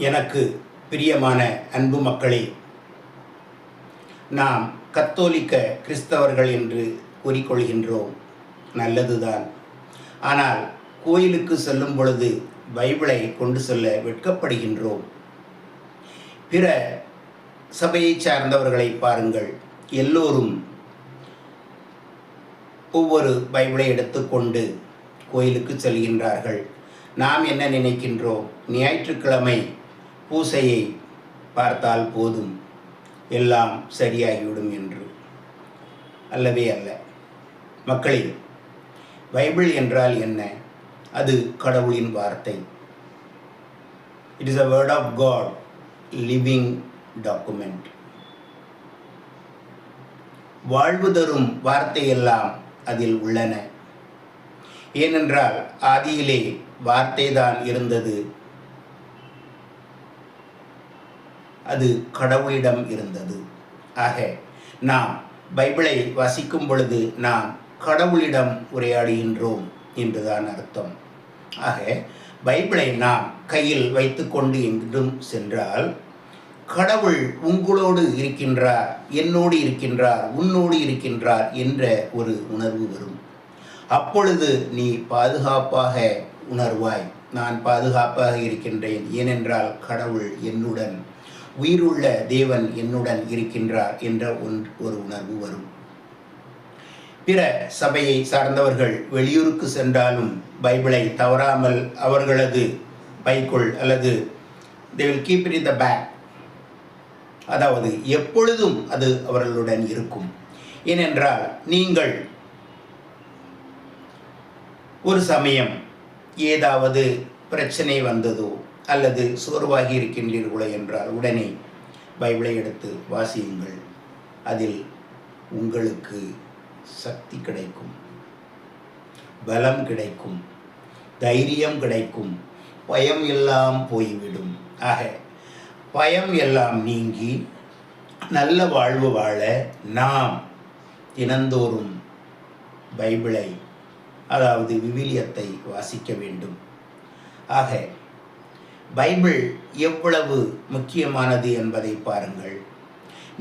எனக்கு பிரியமான அன்பு மக்களே நாம் கத்தோலிக்க கிறிஸ்தவர்கள் என்று கூறிக்கொள்கின்றோம். நல்லதுதான். ஆனால் கோயிலுக்கு செல்லும் பொழுது பைபிளை கொண்டு செல்ல வெட்கப்படுகின்றோம். பிற சபையை சார்ந்தவர்களை பாருங்கள். எல்லோரும் ஒவ்வொரு பைபிளை எடுத்துக்கொண்டு கோயிலுக்கு செல்கின்றார்கள். நாம் என்ன நினைக்கின்றோம்? ஞாயிற்றுக்கிழமை பூசையை பார்த்தால் போதும். எல்லாம் சரியாகிவிடும் என்று. அல்லவே அல்ல. மக்களே பைபிள் என்றால் என்ன? அது கடவுளின் வார்த்தை. It is a word of God living document வாழ்வு தரும் வார்த்தையெல்லாம் அதில் உள்ளன. ஏனென்றால் ஆதியிலே வார்த்தைதான் இருந்தது. அது கடவுளிடம் இருந்தது. ஆக நாம் பைபிளை வாசிக்கும் பொழுது நாம் கடவுளிடம் உரையாடுகின்றோம் என்றுதான் அர்த்தம். ஆக பைபிளை நாம் கையில் வைத்துக்கொண்டு எங்கும் சென்றால் கடவுள் உங்களோடு இருக்கின்றார் என்னோடு இருக்கின்றார் உன்னோடு இருக்கின்றார் என்ற ஒரு உணர்வு வரும். அப்பொழுது நீ பாதுகாப்பாக உணர்வாய். நான் பாதுகாப்பாக இருக்கின்றேன் ஏனென்றால் கடவுள் என்னுடன் உயிருள்ள தேவன் என்னுடன் இருக்கின்றார் என்ற ஒன் ஒரு உணர்வு வரும். பிற சபையை சார்ந்தவர்கள் வெளியூருக்கு சென்றாலும் பைபிளை தவறாமல் அவர்களது பைக்குள் அல்லது they will keep it in the bag அதாவது எப்பொழுதும் அது அவர்களுடன் இருக்கும். ஏனென்றால் நீங்கள் ஒரு சமயம் ஏதாவது பிரச்சனை வந்ததோ அல்லது சோர்வாகி இருக்கின்றீர்களே என்றால் உடனே பைபிளை எடுத்து வாசியுங்கள். அதில் உங்களுக்கு சக்தி கிடைக்கும். பலம் கிடைக்கும். தைரியம் கிடைக்கும். பயம் எல்லாம் போய்விடும். ஆக பயம் எல்லாம் நீங்கி நல்ல வாழ்வு வாழ நாம் தினந்தோறும் பைபிளை அதாவது விவிலியத்தை வாசிக்க வேண்டும். ஆக பைபிள் எவ்வளவு முக்கியமானது என்பதை பாருங்கள்.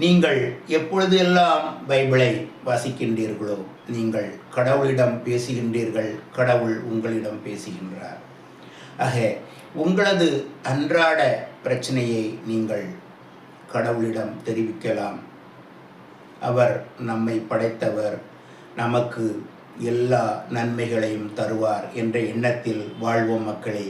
நீங்கள் எப்பொழுதெல்லாம் பைபிளை வாசிக்கின்றீர்களோ நீங்கள் கடவுளிடம் பேசுகின்றீர்கள் கடவுள் உங்களிடம் பேசுகின்றார். ஆக உங்களது அன்றாட பிரச்சனையை நீங்கள் கடவுளிடம் தெரிவிக்கலாம். அவர் நம்மை படைத்தவர் நமக்கு எல்லா நன்மைகளையும் தருவார் என்ற எண்ணத்தில் வாழ்வோம் மக்களே.